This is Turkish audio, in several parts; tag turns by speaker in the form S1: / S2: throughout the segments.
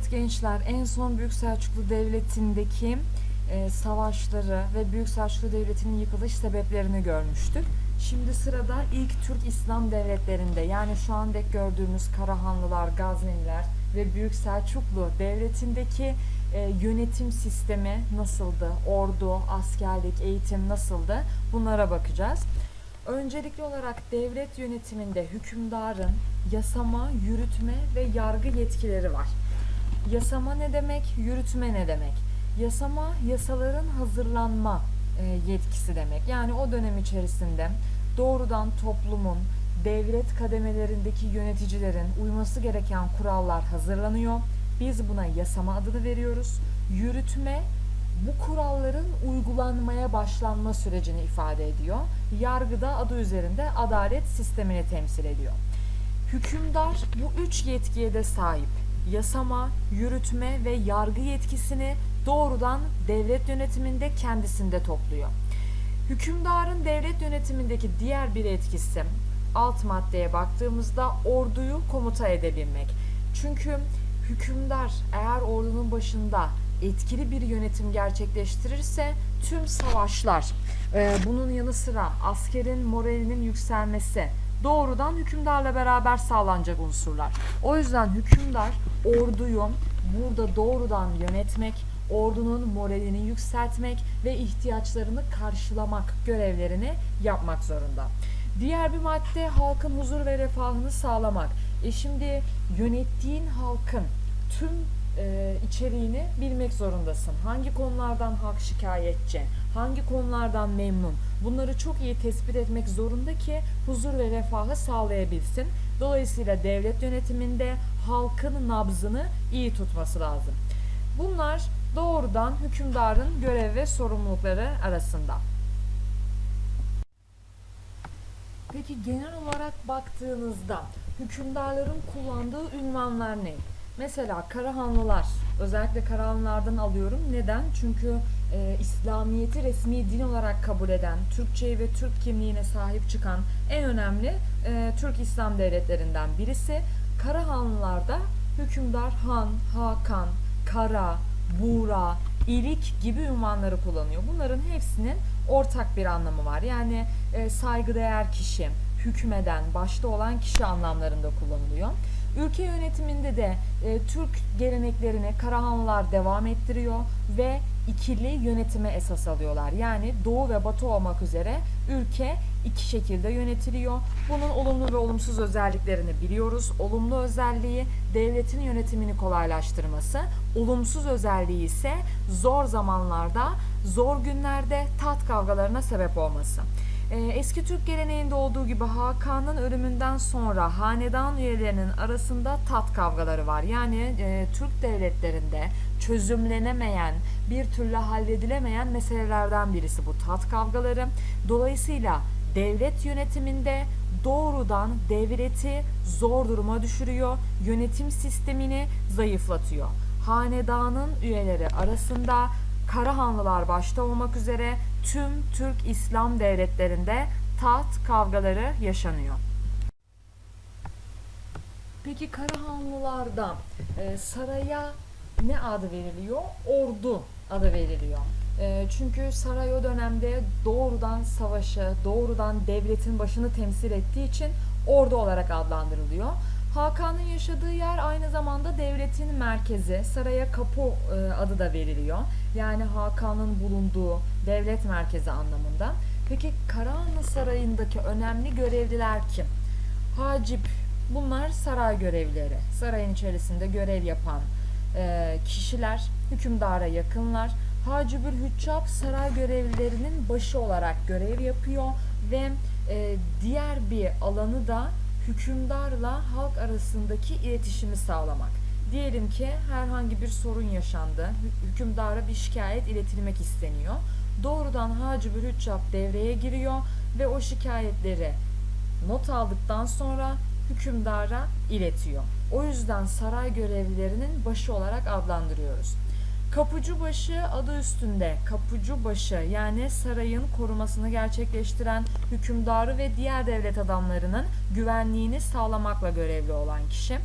S1: Evet gençler en son Büyük Selçuklu Devleti'ndeki e, savaşları ve Büyük Selçuklu Devleti'nin yıkılış sebeplerini görmüştük. Şimdi sırada ilk Türk İslam devletlerinde yani şu an dek gördüğümüz Karahanlılar, Gazneliler ve Büyük Selçuklu Devleti'ndeki e, yönetim sistemi nasıldı? Ordu, askerlik, eğitim nasıldı? Bunlara bakacağız. Öncelikli olarak devlet yönetiminde hükümdarın yasama, yürütme ve yargı yetkileri var. Yasama ne demek? Yürütme ne demek? Yasama yasaların hazırlanma e, yetkisi demek. Yani o dönem içerisinde doğrudan toplumun devlet kademelerindeki yöneticilerin uyması gereken kurallar hazırlanıyor. Biz buna yasama adını veriyoruz. Yürütme bu kuralların uygulanmaya başlanma sürecini ifade ediyor. Yargıda adı üzerinde adalet sistemini temsil ediyor. Hükümdar bu üç yetkiye de sahip. Yasama, yürütme ve yargı yetkisini doğrudan devlet yönetiminde kendisinde topluyor. Hükümdarın devlet yönetimindeki diğer bir etkisi alt maddeye baktığımızda orduyu komuta edebilmek. Çünkü hükümdar eğer ordunun başında etkili bir yönetim gerçekleştirirse tüm savaşlar, e, bunun yanı sıra askerin moralinin yükselmesi doğrudan hükümdarla beraber sağlanacak unsurlar. O yüzden hükümdar orduyu burada doğrudan yönetmek, ordunun moralini yükseltmek ve ihtiyaçlarını karşılamak görevlerini yapmak zorunda. Diğer bir madde halkın huzur ve refahını sağlamak. E şimdi yönettiğin halkın tüm e, içeriğini bilmek zorundasın. Hangi konulardan halk şikayetçi, hangi konulardan memnun. Bunları çok iyi tespit etmek zorunda ki huzur ve refahı sağlayabilsin. Dolayısıyla devlet yönetiminde halkın nabzını iyi tutması lazım. Bunlar doğrudan hükümdarın görev ve sorumlulukları arasında. Peki genel olarak baktığınızda hükümdarların kullandığı ünvanlar ne? Mesela Karahanlılar, özellikle Karahanlılardan alıyorum. Neden? Çünkü e, İslamiyet'i resmi din olarak kabul eden, Türkçeyi ve Türk kimliğine sahip çıkan en önemli e, Türk İslam devletlerinden birisi. Karahanlılarda hükümdar Han, Hakan, Kara, Buğra, İlik gibi ünvanları kullanıyor. Bunların hepsinin ortak bir anlamı var. Yani e, saygıdeğer kişi, hükmeden, başta olan kişi anlamlarında kullanılıyor. Ülke yönetiminde de e, Türk geleneklerini Karahanlılar devam ettiriyor ve ikili yönetime esas alıyorlar. Yani Doğu ve Batı olmak üzere ülke iki şekilde yönetiliyor. Bunun olumlu ve olumsuz özelliklerini biliyoruz. Olumlu özelliği devletin yönetimini kolaylaştırması, olumsuz özelliği ise zor zamanlarda, zor günlerde tat kavgalarına sebep olması. Ee, Eski Türk geleneğinde olduğu gibi Hakan'ın ölümünden sonra hanedan üyelerinin arasında tat kavgaları var. Yani e, Türk devletlerinde çözümlenemeyen, bir türlü halledilemeyen meselelerden birisi bu tat kavgaları. Dolayısıyla devlet yönetiminde doğrudan devleti zor duruma düşürüyor, yönetim sistemini zayıflatıyor. Hanedanın üyeleri arasında Karahanlılar başta olmak üzere tüm Türk İslam devletlerinde taht kavgaları yaşanıyor. Peki Karahanlılarda e, saraya ne adı veriliyor? Ordu adı veriliyor. E, çünkü saray o dönemde doğrudan savaşı, doğrudan devletin başını temsil ettiği için ordu olarak adlandırılıyor. Hakan'ın yaşadığı yer aynı zamanda devletin merkezi. Saraya kapı e, adı da veriliyor. Yani Hakan'ın bulunduğu devlet merkezi anlamında. Peki Karahanlı Sarayı'ndaki önemli görevliler kim? Hacip, bunlar saray görevlileri. Sarayın içerisinde görev yapan e, kişiler, hükümdara yakınlar. Hacibül Hüccab saray görevlilerinin başı olarak görev yapıyor ve e, diğer bir alanı da hükümdarla halk arasındaki iletişimi sağlamak. Diyelim ki herhangi bir sorun yaşandı, hü- hükümdara bir şikayet iletilmek isteniyor. Doğrudan Hacibül Hüccab devreye giriyor ve o şikayetleri not aldıktan sonra hükümdara iletiyor. O yüzden saray görevlilerinin başı olarak adlandırıyoruz. Kapıcı başı adı üstünde kapıcı başı yani sarayın korumasını gerçekleştiren hükümdarı ve diğer devlet adamlarının güvenliğini sağlamakla görevli olan kişi.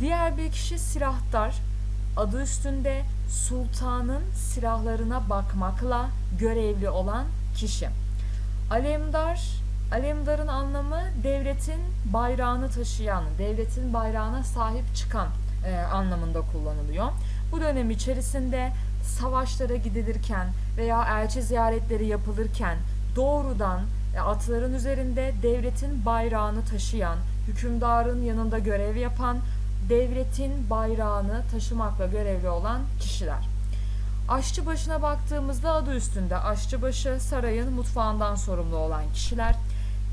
S1: Diğer bir kişi silahtar. Adı üstünde sultanın silahlarına bakmakla görevli olan kişi. Alemdar, alemdarın anlamı devletin bayrağını taşıyan, devletin bayrağına sahip çıkan e, anlamında kullanılıyor. Bu dönem içerisinde savaşlara gidilirken veya elçi ziyaretleri yapılırken doğrudan e, atların üzerinde devletin bayrağını taşıyan, hükümdarın yanında görev yapan, devletin bayrağını taşımakla görevli olan kişiler. Aşçı başına baktığımızda adı üstünde aşçıbaşı sarayın mutfağından sorumlu olan kişiler.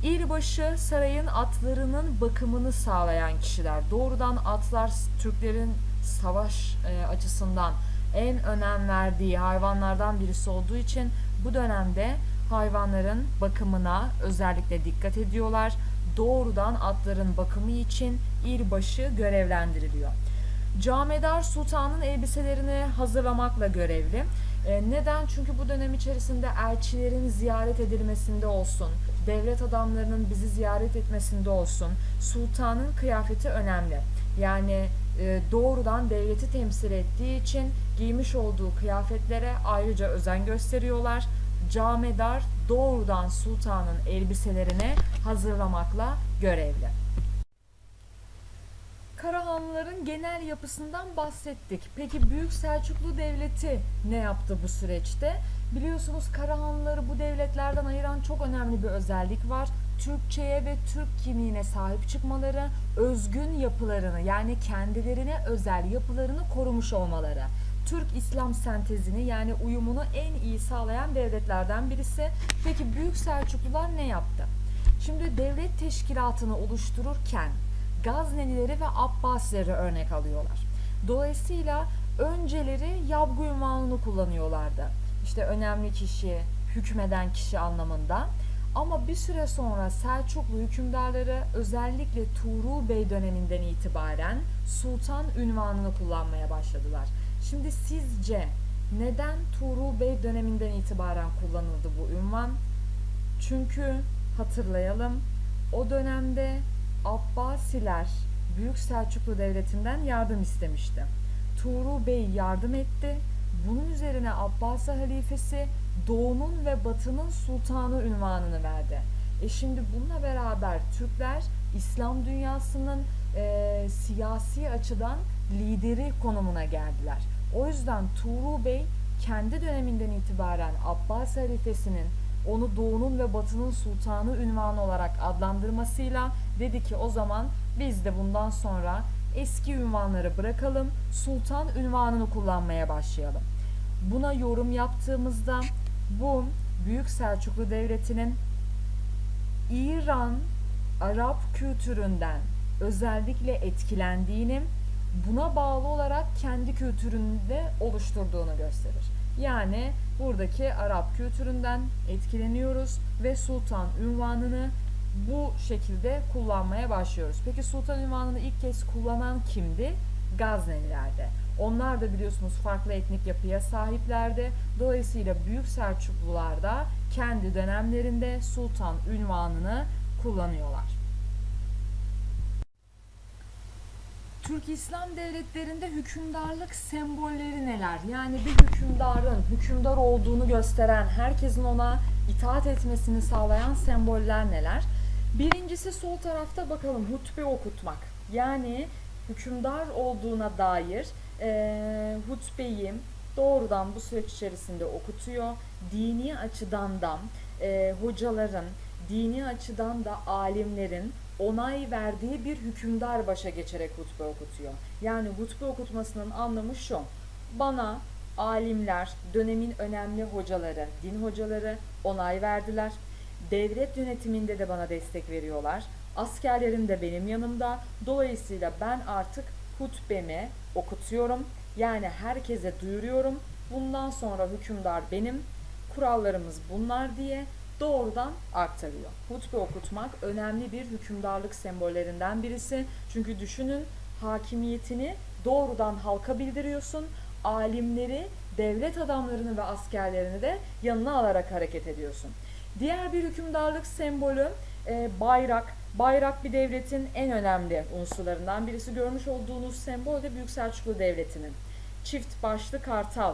S1: İrbaşı sarayın atlarının bakımını sağlayan kişiler. Doğrudan atlar Türklerin savaş e, açısından en önem verdiği hayvanlardan birisi olduğu için bu dönemde hayvanların bakımına özellikle dikkat ediyorlar. Doğrudan atların bakımı için irbaşı görevlendiriliyor. Camedar Sultan'ın elbiselerini hazırlamakla görevli. E, neden? Çünkü bu dönem içerisinde elçilerin ziyaret edilmesinde olsun, devlet adamlarının bizi ziyaret etmesinde olsun, sultanın kıyafeti önemli. Yani e, doğrudan devleti temsil ettiği için giymiş olduğu kıyafetlere ayrıca özen gösteriyorlar. Camedar doğrudan sultanın elbiselerini hazırlamakla görevli. Karahanlıların genel yapısından bahsettik. Peki Büyük Selçuklu Devleti ne yaptı bu süreçte? Biliyorsunuz Karahanlıları bu devletlerden ayıran çok önemli bir özellik var. Türkçeye ve Türk kimliğine sahip çıkmaları, özgün yapılarını yani kendilerine özel yapılarını korumuş olmaları. Türk-İslam sentezini yani uyumunu en iyi sağlayan devletlerden birisi. Peki Büyük Selçuklular ne yaptı? Şimdi devlet teşkilatını oluştururken Gaznelileri ve Abbasileri örnek alıyorlar. Dolayısıyla önceleri Yabgu ünvanını kullanıyorlardı. İşte önemli kişi, hükmeden kişi anlamında. Ama bir süre sonra Selçuklu hükümdarları özellikle Tuğrul Bey döneminden itibaren sultan ünvanını kullanmaya başladılar. Şimdi sizce neden Tuğrul Bey döneminden itibaren kullanıldı bu ünvan? Çünkü hatırlayalım o dönemde Abbasiler Büyük Selçuklu Devleti'nden yardım istemişti. Tuğrul Bey yardım etti. Bunun üzerine Abbasi halifesi Doğu'nun ve Batı'nın sultanı ünvanını verdi. E şimdi bununla beraber Türkler İslam dünyasının e, siyasi açıdan lideri konumuna geldiler. O yüzden Tuğrul Bey kendi döneminden itibaren Abbasi halifesinin onu Doğu'nun ve Batı'nın sultanı ünvanı olarak adlandırmasıyla dedi ki o zaman biz de bundan sonra eski ünvanları bırakalım, sultan ünvanını kullanmaya başlayalım. Buna yorum yaptığımızda bu Büyük Selçuklu Devleti'nin İran Arap kültüründen özellikle etkilendiğini, buna bağlı olarak kendi kültüründe oluşturduğunu gösterir. Yani buradaki Arap kültüründen etkileniyoruz ve sultan ünvanını bu şekilde kullanmaya başlıyoruz. Peki sultan ünvanını ilk kez kullanan kimdi? Gazneliler'de. Onlar da biliyorsunuz farklı etnik yapıya sahiplerdi. Dolayısıyla Büyük Selçuklular da kendi dönemlerinde sultan ünvanını kullanıyorlar. Türk İslam devletlerinde hükümdarlık sembolleri neler? Yani bir hükümdarın hükümdar olduğunu gösteren, herkesin ona itaat etmesini sağlayan semboller neler? Birincisi sol tarafta bakalım hutbe okutmak. Yani hükümdar olduğuna dair e, hutbeyi doğrudan bu süreç içerisinde okutuyor. Dini açıdan da e, hocaların, dini açıdan da alimlerin onay verdiği bir hükümdar başa geçerek hutbe okutuyor. Yani hutbe okutmasının anlamı şu. Bana alimler, dönemin önemli hocaları, din hocaları onay verdiler. Devlet yönetiminde de bana destek veriyorlar. Askerlerim de benim yanımda. Dolayısıyla ben artık hutbemi okutuyorum. Yani herkese duyuruyorum. Bundan sonra hükümdar benim. Kurallarımız bunlar diye doğrudan aktarıyor. Hutbe okutmak önemli bir hükümdarlık sembollerinden birisi. Çünkü düşünün hakimiyetini doğrudan halka bildiriyorsun. Alimleri, devlet adamlarını ve askerlerini de yanına alarak hareket ediyorsun. Diğer bir hükümdarlık sembolü e, bayrak. Bayrak bir devletin en önemli unsurlarından birisi. Görmüş olduğunuz sembol de Büyük Selçuklu Devleti'nin. çift başlı kartal.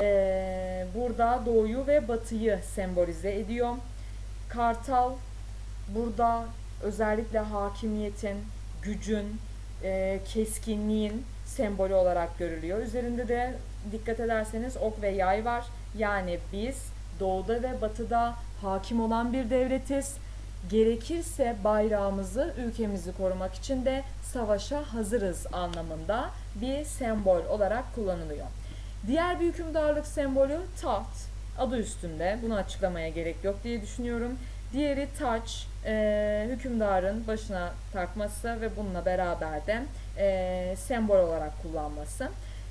S1: Ee, burada doğuyu ve batıyı sembolize ediyor. Kartal burada özellikle hakimiyetin, gücün, e, keskinliğin sembolü olarak görülüyor. Üzerinde de dikkat ederseniz ok ve yay var. Yani biz doğuda ve batıda hakim olan bir devletiz. Gerekirse bayrağımızı, ülkemizi korumak için de savaşa hazırız anlamında bir sembol olarak kullanılıyor. Diğer bir hükümdarlık sembolü taht. Adı üstünde. Bunu açıklamaya gerek yok diye düşünüyorum. Diğeri taç, e, hükümdarın başına takması ve bununla beraber de e, sembol olarak kullanması.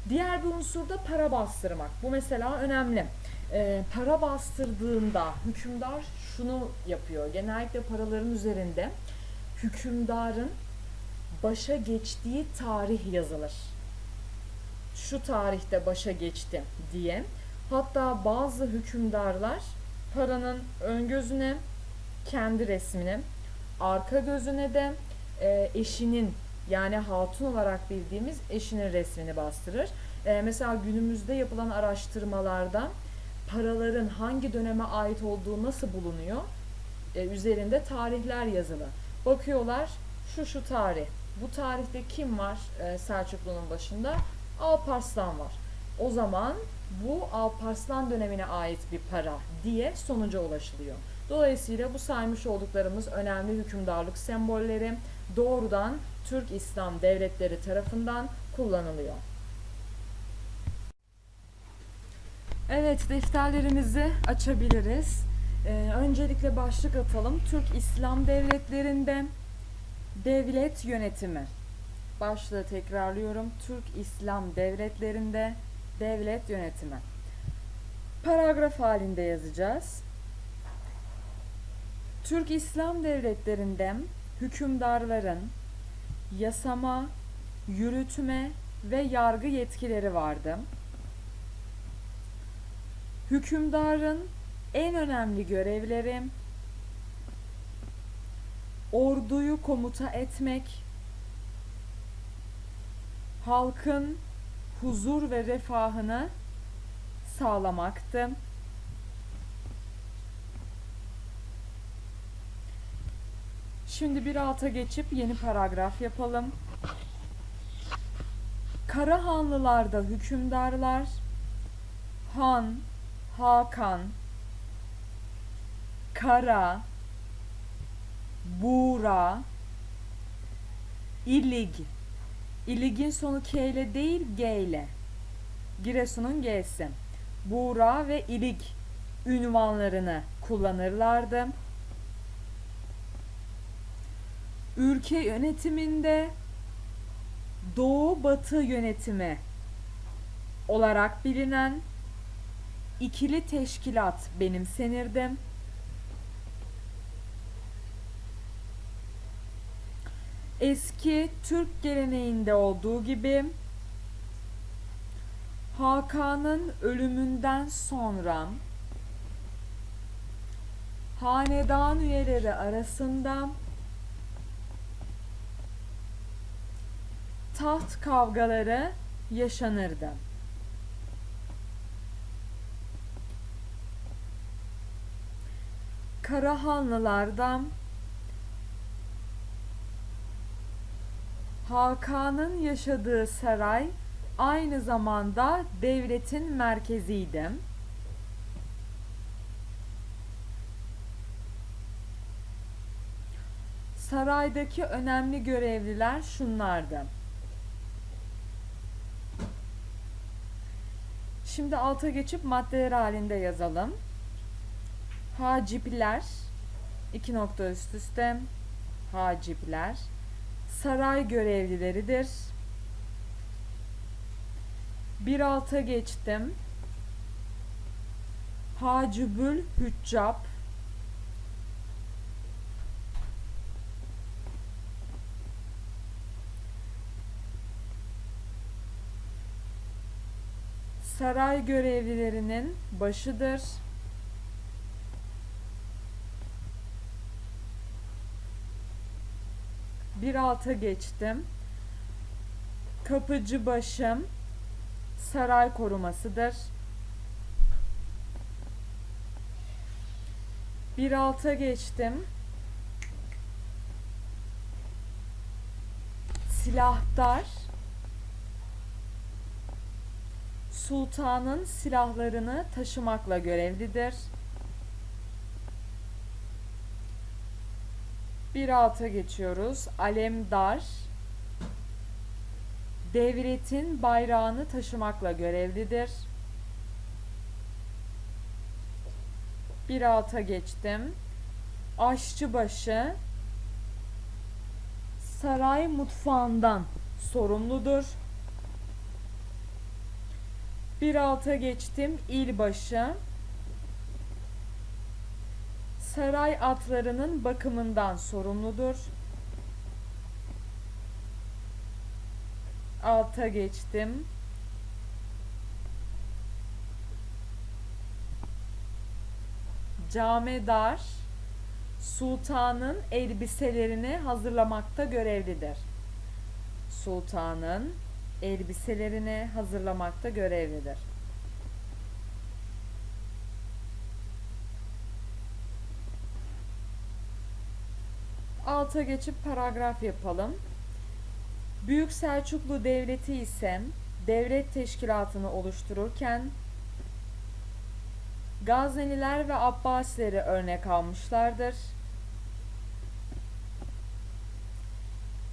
S1: Diğer bir unsur da para bastırmak. Bu mesela önemli. E, para bastırdığında hükümdar şunu yapıyor. Genellikle paraların üzerinde hükümdarın başa geçtiği tarih yazılır. Şu tarihte başa geçti diye. Hatta bazı hükümdarlar paranın ön gözüne kendi resmini, arka gözüne de e, eşinin yani hatun olarak bildiğimiz eşinin resmini bastırır. E, mesela günümüzde yapılan araştırmalarda paraların hangi döneme ait olduğu nasıl bulunuyor? E, üzerinde tarihler yazılı. Bakıyorlar şu şu tarih. Bu tarihte kim var e, Selçuklu'nun başında? Alparslan var. O zaman bu Alparslan dönemine ait bir para diye sonuca ulaşılıyor. Dolayısıyla bu saymış olduklarımız önemli hükümdarlık sembolleri doğrudan Türk İslam devletleri tarafından kullanılıyor. Evet, defterlerimizi açabiliriz. Ee, öncelikle başlık atalım. Türk İslam devletlerinde devlet yönetimi. Başlığı tekrarlıyorum. Türk İslam devletlerinde devlet yönetimi. Paragraf halinde yazacağız. Türk İslam devletlerinde hükümdarların yasama, yürütme ve yargı yetkileri vardı. Hükümdarın en önemli görevleri orduyu komuta etmek, halkın huzur ve refahını sağlamaktı. Şimdi bir alta geçip yeni paragraf yapalım. Karahanlılarda hükümdarlar Han, Hakan, Kara, Buğra, İlig. İlig'in sonu K ile değil G ile. Giresun'un G'si. Buğra ve İlig ünvanlarını kullanırlardı. Ülke yönetiminde Doğu Batı yönetimi olarak bilinen ikili teşkilat benimsenirdi. Eski Türk geleneğinde olduğu gibi Hakan'ın ölümünden sonra hanedan üyeleri arasında taht kavgaları yaşanırdı. Karahanlılardan Hakan'ın yaşadığı saray aynı zamanda devletin merkeziydi. Saraydaki önemli görevliler şunlardı. Şimdi alta geçip maddeler halinde yazalım. Hacipler, iki nokta üst üste, hacipler, saray görevlileridir. Bir alta geçtim. Hacibül Hüccab, saray görevlilerinin başıdır. Bir alta geçtim. Kapıcı başım saray korumasıdır. Bir alta geçtim. Silahdar sultanın silahlarını taşımakla görevlidir. Bir alta geçiyoruz. Alemdar devletin bayrağını taşımakla görevlidir. Bir alta geçtim. Aşçıbaşı saray mutfağından sorumludur. Bir alta geçtim. İlbaşı saray atlarının bakımından sorumludur. Alta geçtim. Camedar sultanın elbiselerini hazırlamakta görevlidir. Sultanın elbiselerini hazırlamakta görevlidir. Alta geçip paragraf yapalım. Büyük Selçuklu Devleti ise devlet teşkilatını oluştururken Gazneliler ve Abbasileri örnek almışlardır.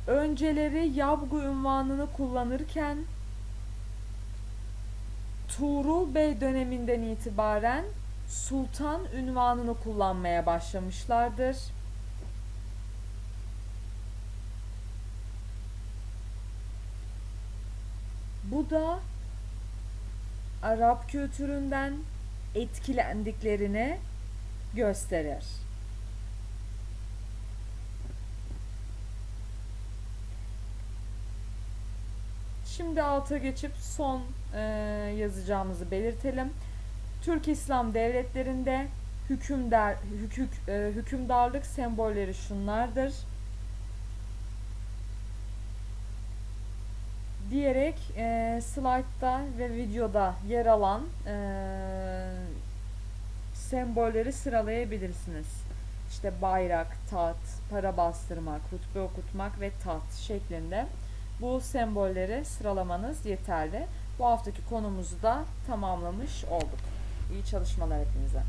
S1: Önceleri Yabgu unvanını kullanırken Tuğrul Bey döneminden itibaren Sultan unvanını kullanmaya başlamışlardır. Bu da Arap kültüründen etkilendiklerini gösterir. Şimdi alta geçip son e, yazacağımızı belirtelim. Türk İslam devletlerinde hükümdar hükük, e, hükümdarlık sembolleri şunlardır. Diyerek e, slaytta ve videoda yer alan e, sembolleri sıralayabilirsiniz. İşte bayrak, tat, para bastırmak, hutbe okutmak ve tat şeklinde bu sembolleri sıralamanız yeterli. Bu haftaki konumuzu da tamamlamış olduk. İyi çalışmalar hepinize.